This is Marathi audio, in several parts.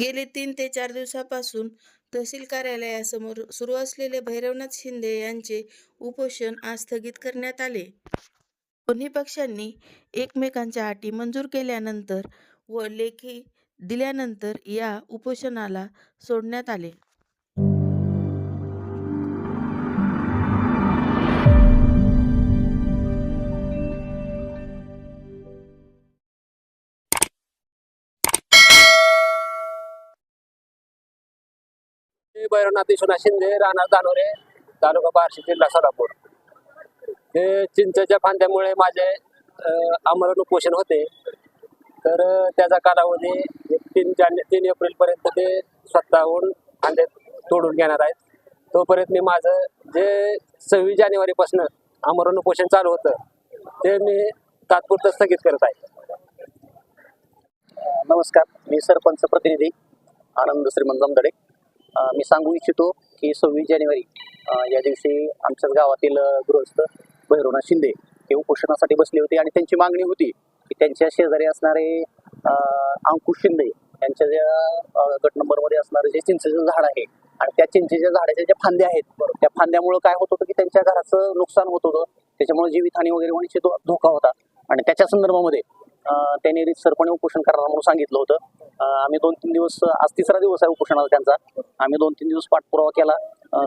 गेले तीन ते चार दिवसापासून तहसील कार्यालयासमोर सुरू असलेले भैरवनाथ शिंदे यांचे उपोषण आज स्थगित करण्यात आले. दोन्ही पक्षांनी एकमेकांच्या अटी मंजूर केल्यानंतर व लेखी दिल्यानंतर या उपोषणाला सोडण्यात आले. भैरवनाथ विश्वनाथ शिंदे राणा दानोरे तालुका बार्शी जिल्हा सोलापूर. हे चिंचेच्या फांद्यामुळे माझे आमरण उपोषण होते. तर त्याचा कालावधी तीन जाने तीन एप्रिलपर्यंत ते स्वतःहून फांदे तोडून घेणार आहेत. तोपर्यंत मी माझं जे सव्वीस जानेवारीपासून आमरण उपोषण चालू होतं ते मी तात्पुरतं स्थगित करत आहे. नमस्कार मी सरपंच प्रतिनिधी आनंद श्रीमंत जमदडे. मी सांगू इच्छितो की सव्वीस जानेवारी या दिवशी आमच्याच गावातील गृहस्थ भैरवनाथ शिंदे हे उपोषणासाठी बसले होते आणि त्यांची मागणी होती की त्यांच्या शेजारी असणारे अंकुश शिंदे यांच्या ज्या गट नंबरमध्ये असणारे जे चिंचेचं झाड आहे आणि त्या चिंचेच्या झाडाच्या ज्या फांद्या आहेत त्या फांद्यामुळे काय होत होतं की त्यांच्या घराचं नुकसान होत होतं. त्याच्यामुळे जीवितहानी वगैरे होण्याची धोका होता. आणि त्याच्या संदर्भामध्ये त्यांनी रितसरपणे उपोषण करणार म्हणून सांगितलं होतं. आम्ही दोन तीन दिवस आज तिसरा दिवस आहे उपोषणाला त्यांचा. आम्ही दोन तीन दिवस पाठपुरावा केला.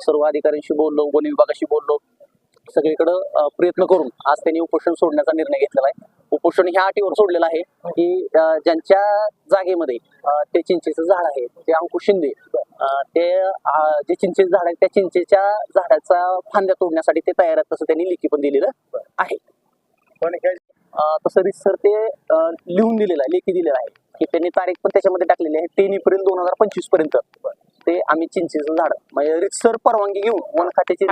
सर्व अधिकाऱ्यांशी बोललो वन विभागाशी बोललो. सगळीकडं प्रयत्न करून आज त्यांनी उपोषण सोडण्याचा निर्णय घेतलेला आहे. उपोषण ह्या अटीवर सोडलेलं आहे की ज्यांच्या जागेमध्ये ते चिंचेचं झाड आहे ते अंकुश शिंदे ते जे चिंचेचं झाड आहे त्या चिंचेच्या झाडाचा फांद्या तोडण्यासाठी ते तयार आहेत तसं त्यांनी लिखी पण दिलेलं आहे. तसं रिसर ते लिहून दिलेलं आहे लेखी दिलेलं आहे. की त्यांनी तारीख पण त्याच्यामध्ये टाकलेली आहे तीन एप्रिल दोन हजार पंचवीसपर्यंत. ते आम्ही चिंचेचं झाड म्हणजे रिसर परवानगी घेऊन वन खात्याची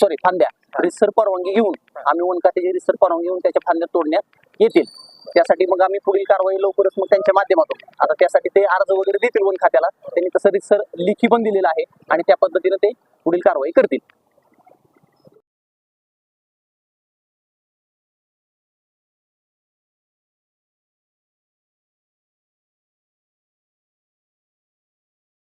सॉरी फांद्या. रिसर परवानगी घेऊन आम्ही वन खात्याची रिसर परवानगी घेऊन त्याच्या फांद्या तोडण्यात येतील. त्यासाठी मग आम्ही पुढील कारवाई लवकरच मग त्यांच्या माध्यमातून. आता त्यासाठी ते अर्ज वगैरे देतील वन खात्याला. त्यांनी तसं रिसर लिखी पण दिलेलं आहे आणि त्या पद्धतीने ते पुढील कारवाई करतील.